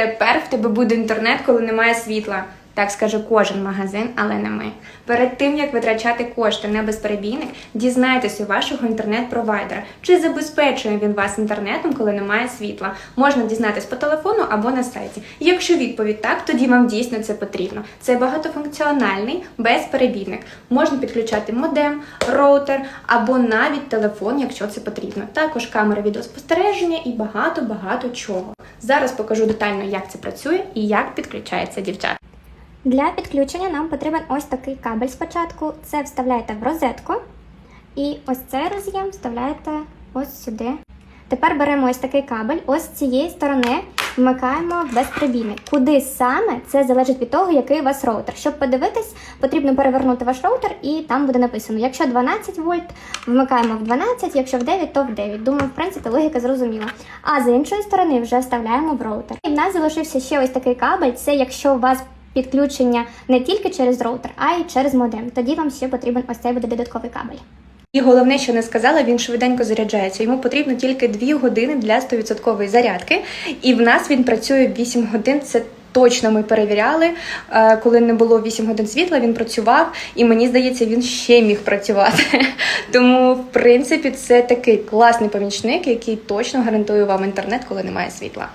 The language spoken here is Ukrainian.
Тепер в тебе буде інтернет, коли немає світла. Так скаже кожен магазин, але не ми. Перед тим як витрачати кошти на безперебійник, дізнайтесь у вашого інтернет-провайдера, чи забезпечує він вас інтернетом, коли немає світла. Можна дізнатись по телефону або на сайті. Якщо відповідь так, тоді вам дійсно це потрібно. Це багатофункціональний безперебійник. Можна підключати модем, роутер або навіть телефон, якщо це потрібно. Також камери відеоспостереження і багато багато чого. Зараз покажу детально, як це працює і як підключається дівчат. Для підключення нам потрібен ось такий кабель спочатку. Це вставляєте в розетку. І ось цей роз'єм вставляєте ось сюди. Тепер беремо ось такий кабель, ось з цієї сторони вмикаємо в безприбійник. Куди саме це залежить від того, який у вас роутер. Щоб подивитись, потрібно перевернути ваш роутер, і там буде написано: якщо 12 вольт, вмикаємо в 12, якщо в 9, то в 9. Думаю, в принципі, логіка зрозуміла. А з іншої сторони вже вставляємо в роутер. І в нас залишився ще ось такий кабель. Це якщо у вас підключення не тільки через роутер, а й через модем. Тоді вам ще потрібен ось цей буде додатковий кабель. І головне, що не сказала, він швиденько заряджається. Йому потрібно тільки 2 години для 100% зарядки. І в нас він працює 8 годин. Це точно ми перевіряли. Е, Коли не було 8 годин світла, він працював, і мені здається, він ще міг працювати. Тому, в принципі, це такий класний помічник, який точно гарантує вам інтернет, коли немає світла.